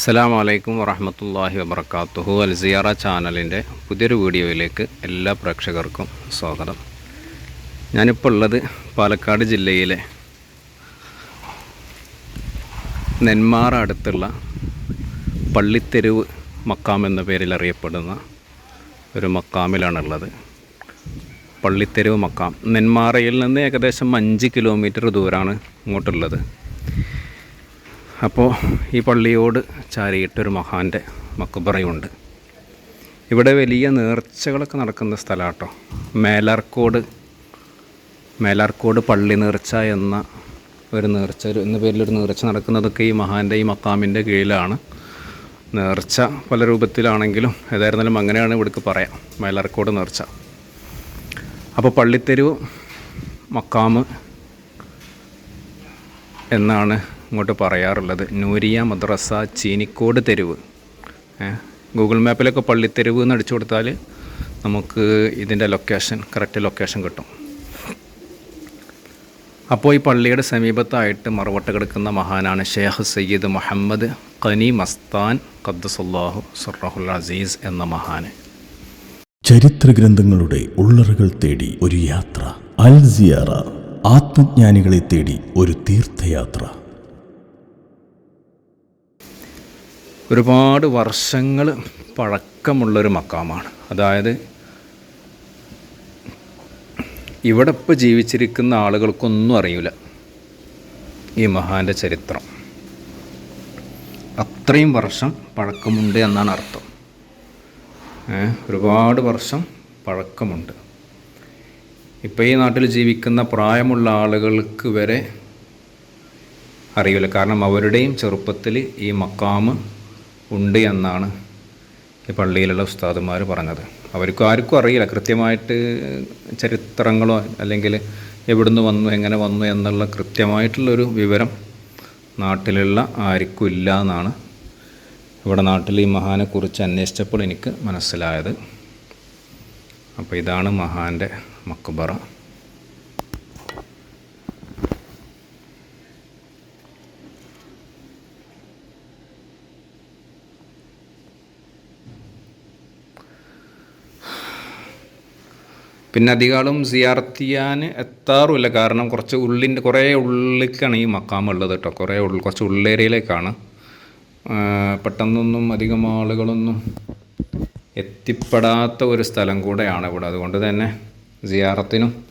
അസ്സാം വലൈക്കും വറഹമത്തല്ലാഹി വബർക്കാത്തുഹു അൽ സിയാറ ചാനലിന്റെ പുതിയൊരു വീഡിയോയിലേക്ക് എല്ലാ പ്രേക്ഷകർക്കും സ്വാഗതം. ഞാനിപ്പോൾ ഉള്ളത് പാലക്കാട് ജില്ലയിലെ നെന്മാറ അടുത്തുള്ള പള്ളിത്തെരുവ് മക്കാം എന്ന പേരിൽ അറിയപ്പെടുന്ന ഒരു മക്കാമിലാണുള്ളത്. പള്ളിത്തെരുവ് മക്കാം. നെന്മാറയിൽ നിന്ന് ഏകദേശം അഞ്ച് കിലോമീറ്റർ ദൂരമാണ് ഇങ്ങോട്ടുള്ളത്. അപ്പോൾ ഈ പള്ളിയോട് ചാരിയിട്ടൊരു മഹാന്റെ മക്കുബറയുണ്ട് ഇവിടെ വലിയ നേർച്ചകളൊക്കെ നടക്കുന്ന സ്ഥലമാട്ടോ മേലാർക്കോട് മേലാർക്കോട് പള്ളി നേർച്ച എന്ന ഒരു നേർച്ച ഒരു എന്ന പേരിലൊരു നേർച്ച നടക്കുന്നതൊക്കെ ഈ മഹാന്റെ ഈ മക്കാമിന്റെ കീഴിലാണ്. നേർച്ച പല രൂപത്തിലാണെങ്കിലും ഏതായിരുന്നാലും അങ്ങനെയാണ് ഇവിടേക്ക് പറയാം മേലാർക്കോട് നേർച്ച. അപ്പോൾ പള്ളിത്തെരുവ് മക്കാമ് എന്നാണ് ഇങ്ങോട്ട് പറയാറുള്ളത്. നൂരിയ മദ്രസ ചീനിക്കോട് തെരുവ്. ഗൂഗിൾ മാപ്പിലൊക്കെ പള്ളിത്തെരുവ് എന്ന് അടിച്ചു കൊടുത്താൽ നമുക്ക് ഇതിന്റെ ലൊക്കേഷൻ കറക്റ്റ് ലൊക്കേഷൻ കിട്ടും. അപ്പോൾ ഈ പള്ളിയുടെ സമീപത്തായിട്ട് മറവട്ട കിടക്കുന്ന മഹാനാണ് ഷെയ്ഖ് സയ്യിദ് മുഹമ്മദ് ഖനി മസ്താൻ ഖദ്സുല്ലാഹു സുറഹുൽ അസീസ് എന്ന മഹാന്. ചരിത്ര ഗ്രന്ഥങ്ങളുടെ ഉള്ളറുകൾ തേടി ഒരു യാത്ര. അൽ സിയാറ. ആത്മജ്ഞാനികളെ തേടി ഒരു തീർത്ഥയാത്ര. ഒരുപാട് വർഷങ്ങൾ പഴക്കമുള്ളൊരു മക്കാമാണ്. അതായത് ഇവിടെ ഇപ്പോൾ ജീവിച്ചിരിക്കുന്ന ആളുകൾക്കൊന്നും അറിയില്ല ഈ മഹാന്റെ ചരിത്രം. അത്രയും വർഷം പഴക്കമുണ്ട് എന്നാണ് അർത്ഥം. ഒരുപാട് വർഷം പഴക്കമുണ്ട്. ഇപ്പോൾ ഈ നാട്ടിൽ ജീവിക്കുന്ന പ്രായമുള്ള ആളുകൾക്ക് വരെ അറിയില്ല. കാരണം അവരുടെയും ചെറുപ്പത്തിൽ ഈ മക്കാമ് ഉണ്ട് എന്നാണ് ഈ പള്ളിയിലുള്ള ഉസ്താദുമാർ പറഞ്ഞത്. അവർക്കും ആർക്കും അറിയില്ല. കൃത്യമായിട്ട് ചരിത്രങ്ങളോ അല്ലെങ്കിൽ എവിടുന്ന് വന്നു എങ്ങനെ വന്നു എന്നുള്ള കൃത്യമായിട്ടുള്ളൊരു വിവരം നാട്ടിലുള്ള ആർക്കും ഇല്ല എന്നാണ് ഇവിടെ നാട്ടിൽ ഈ മഹാനെക്കുറിച്ച് അന്വേഷിച്ചപ്പോൾ എനിക്ക് മനസ്സിലായത്. അപ്പോൾ ഇതാണ് മഹാന്റെ മക്ബറ. പിന്നെ അധികാളും സിയാർത്ത് ചെയ്യാൻ എത്താറുമില്ല. കാരണം കുറച്ച് ഉള്ളിന്റെ കുറേ ഉള്ളിലേക്കാണ് ഈ മക്കാം ഉള്ളത് കേട്ടോ. കുറേ ഉള്ളിൽ കുറച്ച് ഉള്ളേരിയയിലേക്കാണ്. പെട്ടെന്നൊന്നും അധികം ആളുകളൊന്നും എത്തിപ്പെടാത്ത ഒരു സ്ഥലം കൂടെയാണ് ഇവിടെ. അതുകൊണ്ട് തന്നെ സിയാറത്തിനും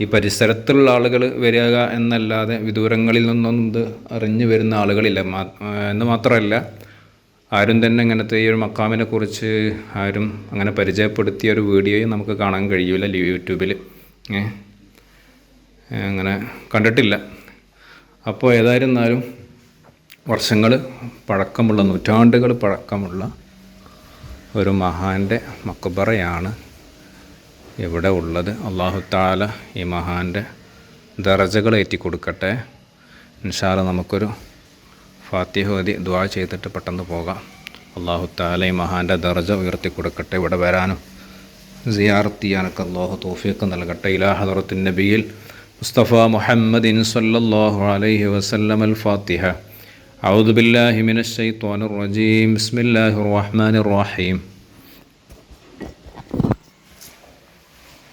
ഈ പരിസരത്തുള്ള ആളുകൾ വരിക എന്നല്ലാതെ വിദൂരങ്ങളിൽ നിന്നൊന്നും ഇത് അറിഞ്ഞു വരുന്ന ആളുകളില്ല. എന്ന് മാത്രമല്ല ആരും തന്നെ ഇങ്ങനത്തെ ഈ ഒരു മക്കാമിനെ കുറിച്ച് ആരും അങ്ങനെ പരിചയപ്പെടുത്തിയ ഒരു വീഡിയോയും നമുക്ക് കാണാൻ കഴിയില്ല യൂട്യൂബിൽ അങ്ങനെ കണ്ടിട്ടില്ല. അപ്പോൾ ഏതായിരുന്നാലും വർഷങ്ങൾ പഴക്കമുള്ള നൂറ്റാണ്ടുകൾ പഴക്കമുള്ള ഒരു മഹാന്റെ മക്ബറയാണ് ഇവിടെ ഉള്ളത് അള്ളാഹു താല ഈ മഹാൻ്റെ ദറജകൾ ഏറ്റി കൊടുക്കട്ടെ ഇൻഷാല്ല നമുക്കൊരു ഫാത്തിഹ ഓതി ദ്വാ ചെയ്തിട്ട് പെട്ടെന്ന് പോകാം അള്ളാഹു താല ഈ മഹാൻ്റെ ദറജ ഉയർത്തി കൊടുക്കട്ടെ ഇവിടെ വരാനും സിയാറത്ത് ചെയ്യാനൊക്കെ അള്ളാഹു തോഫിയൊക്കെ നൽകട്ടെ ഇലാ ഹദറത്തിൻ നബിയിൽ മുസ്തഫ മുഹമ്മദിൻ സല്ലല്ലാഹു അലൈഹി വസല്ലം അൽ ഫാത്തിഹ أعوذ بالله من الشيطان الرجيم بسم الله الرحمن الرحيم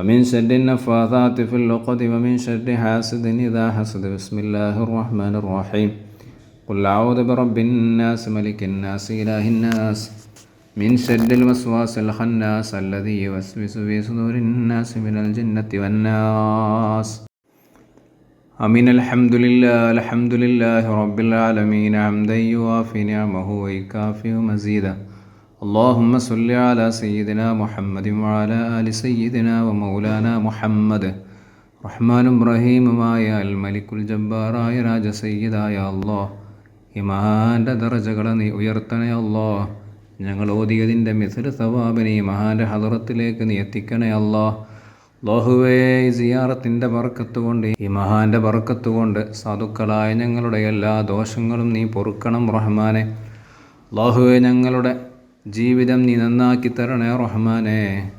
ومن شر النفاثات في العقد ومن شر حاسد إذا حسد. بسم الله الرحمن الرحيم. قل أعوذ برب الناس ملك الناس إله الناس. من شر الوسواس الخناس الذي يوسوس في صدور الناس من الجنة والناس. أمين. الحمد لله الحمد لله رب العالمين. حمدا يوافي نعمه ويكافئ مزيدا. اللهم صل على سيدنا محمد وعلى آل سيدنا ومولانا محمد റഹ്മാനും റഹീമുമായ അൽ മലിക്കുൽ ജബ്ബാറായ രാജ സയ്യിദായ അള്ളാഹ് ഈ ദറജകളെ നീ ഉയർത്തണേ അള്ളാഹ് ഞങ്ങൾ ഓതിയതിൻ്റെ മിഥുര സവാബിനെ ഈ മഹാൻ്റെ ഹദറത്തിലേക്ക് നീ എത്തിക്കണേ അള്ളാഹ് ലോഹുവേ ഈ സിയാറത്തിൻ്റെ ബറക്കത്ത് കൊണ്ട് ഈ മഹാൻ്റെ ബറക്കത്ത് കൊണ്ട് സാധുക്കളായ ഞങ്ങളുടെ എല്ലാ ദോഷങ്ങളും നീ പൊറുക്കണം റഹ്മാനെ ലോഹുവെ ഞങ്ങളുടെ ജീവിതം നീ നന്നാക്കി തരണേ റഹ്മാനെ.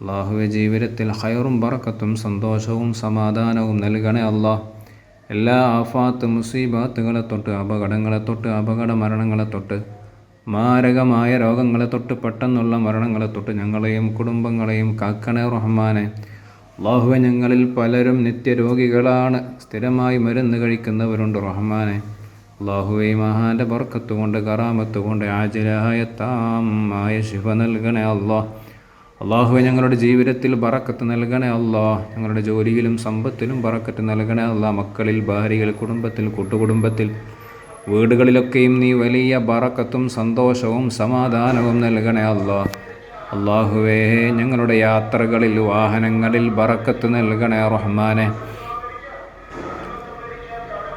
അള്ളാഹുവെ ജീവിതത്തിൽ ഹൈറും ബറക്കത്തും സന്തോഷവും സമാധാനവും നൽകണേ അള്ളാഹ് എല്ലാ ആഫാത്ത് മുസീബാത്തുകളെ തൊട്ട് അപകടങ്ങളെ തൊട്ട് അപകട മരണങ്ങളെ തൊട്ട് മാരകമായ രോഗങ്ങളെ തൊട്ട് പെട്ടെന്നുള്ള മരണങ്ങളെ തൊട്ട് ഞങ്ങളെയും കുടുംബങ്ങളെയും കാക്കണേ റഹ്മാനെ. അള്ളാഹുവെ ഞങ്ങളിൽ പലരും നിത്യരോഗികളാണ്. സ്ഥിരമായി മരുന്ന് കഴിക്കുന്നവരുണ്ട് റഹ്മാനെ. അള്ളാഹുവെ മഹാന്റെ ബർക്കത്ത് കൊണ്ട് കറാമത്ത് കൊണ്ട് ആജിലായ താമായ ശിവ നൽകണേ അള്ളാഹ്. അള്ളാഹുവെ ഞങ്ങളുടെ ജീവിതത്തിൽ ബറക്കത്ത് നൽകണേ അള്ളാഹ്. ഞങ്ങളുടെ ജോലിയിലും സമ്പത്തിലും ബറക്കത്ത് നൽകണേ അള്ളാഹ്. മക്കളിൽ ഭാര്യയിൽ കുടുംബത്തിൽ കൂട്ടുകുടുംബത്തിൽ വീടുകളിലൊക്കെയും നീ വലിയ ബറക്കത്തും സന്തോഷവും സമാധാനവും നൽകണേ അള്ളാഹ്. അള്ളാഹുവേ ഞങ്ങളുടെ യാത്രകളിൽ വാഹനങ്ങളിൽ ബറക്കത്ത് നൽകണേ റഹ്മാനെ.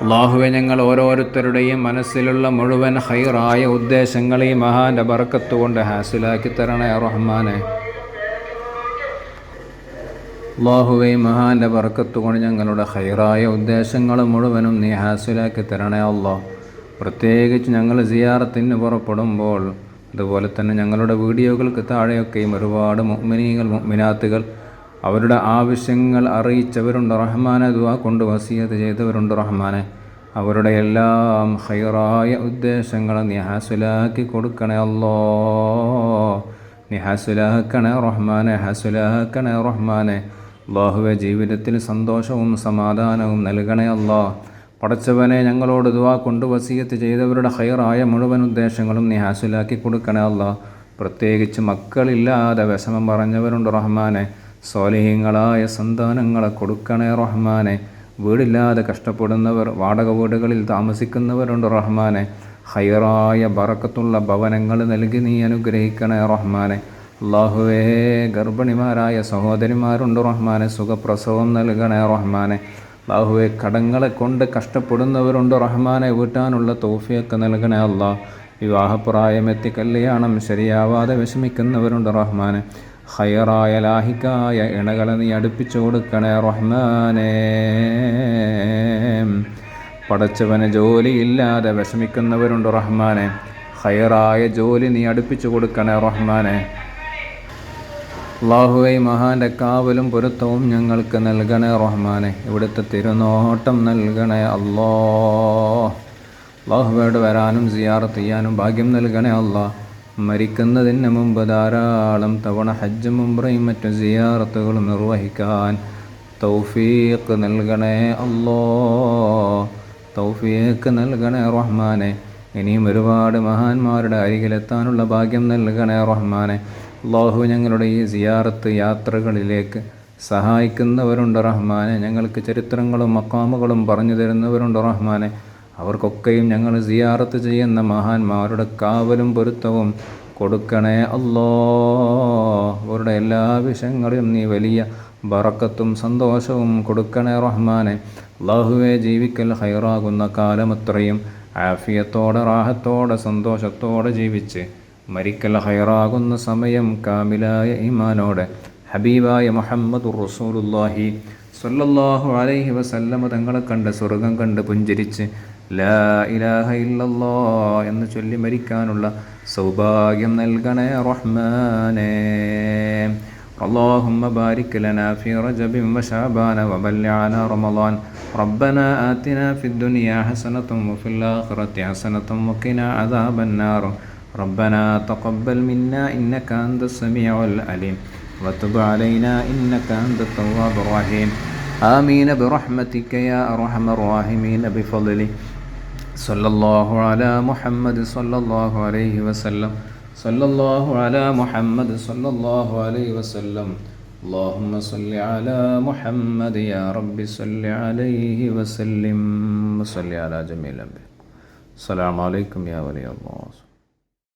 അള്ളാഹുവെ ഞങ്ങൾ ഓരോരുത്തരുടെയും മനസ്സിലുള്ള മുഴുവൻ ഹൈറായ ഉദ്ദേശങ്ങളെയും മഹാന്റെ ബറക്കത്ത് കൊണ്ട് ഹാസിലാക്കി തരണേ റഹ്മാനെ. അള്ളാഹുവെ മഹാന്റെ ബറക്കത്ത് കൊണ്ട് ഞങ്ങളുടെ ഹൈറായ ഉദ്ദേശങ്ങൾ മുഴുവനും നീ ഹാസിലാക്കി തരണേ അള്ളാഹ് പ്രത്യേകിച്ച് ഞങ്ങൾ സിയാറത്തിന് പുറപ്പെടുമ്പോൾ അതുപോലെ തന്നെ ഞങ്ങളുടെ വീഡിയോകൾക്ക് താഴെയൊക്കെയും ഒരുപാട് മുഅ്മിനീകൾ മുഅ്മിനാത്തുകൾ അവരുടെ ആവശ്യങ്ങൾ അറിയിച്ചവരുണ്ട്. റഹ്മാനെ ദുവാ കൊണ്ട് വസീയത്ത് ചെയ്തവരുണ്ട് റഹ്മാനെ. അവരുടെ എല്ലാം ഹൈറായ ഉദ്ദേശങ്ങളെ നീ ഹാസിലാക്കി കൊടുക്കണേ അല്ലോ. നീ ഹാസിലാക്കണേ റഹ്മാനെ ഹസുലാക്കണേ റഹ്മാനെ. അള്ളാഹുവെ ജീവിതത്തിൽ സന്തോഷവും സമാധാനവും നൽകണേ അല്ലോ. പടച്ചവനെ ഞങ്ങളോട് ദുവാ കൊണ്ട് വസീയത്ത് ചെയ്തവരുടെ ഹൈറായ മുഴുവൻ ഉദ്ദേശങ്ങളും നീ ഹാസിലാക്കി കൊടുക്കണേ അല്ലോ. പ്രത്യേകിച്ച് മക്കളില്ലാതെ വിഷമം പറഞ്ഞവരുണ്ട് റഹ്മാനെ. സ്വാലിഹ്യങ്ങളായ സന്താനങ്ങളെ കൊടുക്കണേ റഹ്മാനെ. വീടില്ലാതെ കഷ്ടപ്പെടുന്നവർ വാടക വീടുകളിൽ താമസിക്കുന്നവരുണ്ട് റഹ്മാനെ. ഹൈറായ ബറക്കത്തുള്ള ഭവനങ്ങൾ നൽകി നീ അനുഗ്രഹിക്കണേ റഹ്മാനെ. അള്ളാഹുവേ ഗർഭിണിമാരായ സഹോദരിമാരുണ്ട് റഹ്മാനെ. സുഖപ്രസവം നൽകണേ റഹ്മാനെ. അള്ളാഹുവെ കടങ്ങളെ കൊണ്ട് കഷ്ടപ്പെടുന്നവരുണ്ട് റഹ്മാനെ. വീട്ടാനുള്ള തോഫിയൊക്കെ നൽകണേ അള്ളാഹ്. വിവാഹപ്രായമെത്തി കല്യാണം ശരിയാവാതെ വിഷമിക്കുന്നവരുണ്ട് റഹ്മാനെ. ഹയറായ ലാഹിക്കായ ഇണകളെ നീ അടുപ്പിച്ചു കൊടുക്കണേ റഹ്മാനേ. പടച്ചവന് ജോലിയില്ലാതെ വിഷമിക്കുന്നവരുണ്ട് റഹ്മാനെ. ഹയറായ ജോലി നീ അടുപ്പിച്ചു കൊടുക്കണേ റഹ്മാനെ. ലാഹുവൈ മഹാന്റെ കാവലും പൊരുത്തവും ഞങ്ങൾക്ക് നൽകണേ റഹ്മാനെ. ഇവിടുത്തെ തിരുനോട്ടം നൽകണേ അല്ലോ അള്ളാഹുവയോട് വരാനും സിയാറത്ത് ചെയ്യാനും ഭാഗ്യം നൽകണേ അള്ളാഹ് മരിക്കുന്നതിന് മുമ്പ് ധാരാളം തവണ ഹജ്ജും ഉംറയും മറ്റു സിയാറത്തുകളും നിർവഹിക്കാൻ തൗഫീഖ് നൽകണേ അല്ലോ തൗഫീഖ് നൽകണേ റഹ്മാനെ. ഇനിയും ഒരുപാട് മഹാന്മാരുടെ അരികിലെത്താനുള്ള ഭാഗ്യം നൽകണേ റഹ്മാനെ. അള്ളാഹു ഞങ്ങളുടെ ഈ സിയാറത്ത് യാത്രകളിലേക്ക് സഹായിക്കുന്നവരുണ്ട് റഹ്മാനെ. ഞങ്ങൾക്ക് ചരിത്രങ്ങളും മക്കാമുകളും പറഞ്ഞു തരുന്നവരുണ്ട് റഹ്മാനെ. അവർക്കൊക്കെയും ഞങ്ങൾ സിയാറത്ത് ചെയ്യുന്ന മഹാന്മാരുടെ കാവലും പൊരുത്തവും കൊടുക്കണേ അല്ലോ. അവരുടെ എല്ലാ വിഷയങ്ങളിലും നീ വലിയ ബറക്കത്തും സന്തോഷവും കൊടുക്കണേ റഹ്മാനെ. അള്ളാഹുവെ ജീവിക്കൽ ഹൈറാകുന്ന കാലമത്രയും ആഫിയത്തോടെ റാഹത്തോടെ സന്തോഷത്തോടെ ജീവിച്ച് മരിക്കൽ ഹൈറാകുന്ന സമയം കാമിലായ ഇമാനോടെ ഹബീബായ മുഹമ്മദ് റസൂലുല്ലാഹി സല്ലല്ലാഹു അലൈഹി വസല്ലമ തങ്ങളെ കണ്ട് സ്വർഗം കണ്ട് പുഞ്ചിരിച്ച് ലാ ഇലാഹ ഇല്ലല്ലാ എന്ന് ചൊല്ലി മരിക്കാനുള്ള സൗഭാഗ്യം നൽകണേ റഹ്മാനേ اللهم بارك لنا في رجب وشعبان وبلغنا رمضان ربنا آتنا في الدنيا حسنة وفي الآخرة حسنة وقنا عذاب النار ربنا تقبل منا إنك أنت السميع العليم وتب علينا إنك أنت التواب الرحيم آمين برحمتك يا أرحم الراحمين بفضلك صلى الله على محمد صلى الله عليه وسلم صلى الله على محمد صلى الله عليه وسلم اللهم صل على محمد يا رب صل عليه وسلم وصل على جميع الأنبياء السلام عليكم يا ولي الله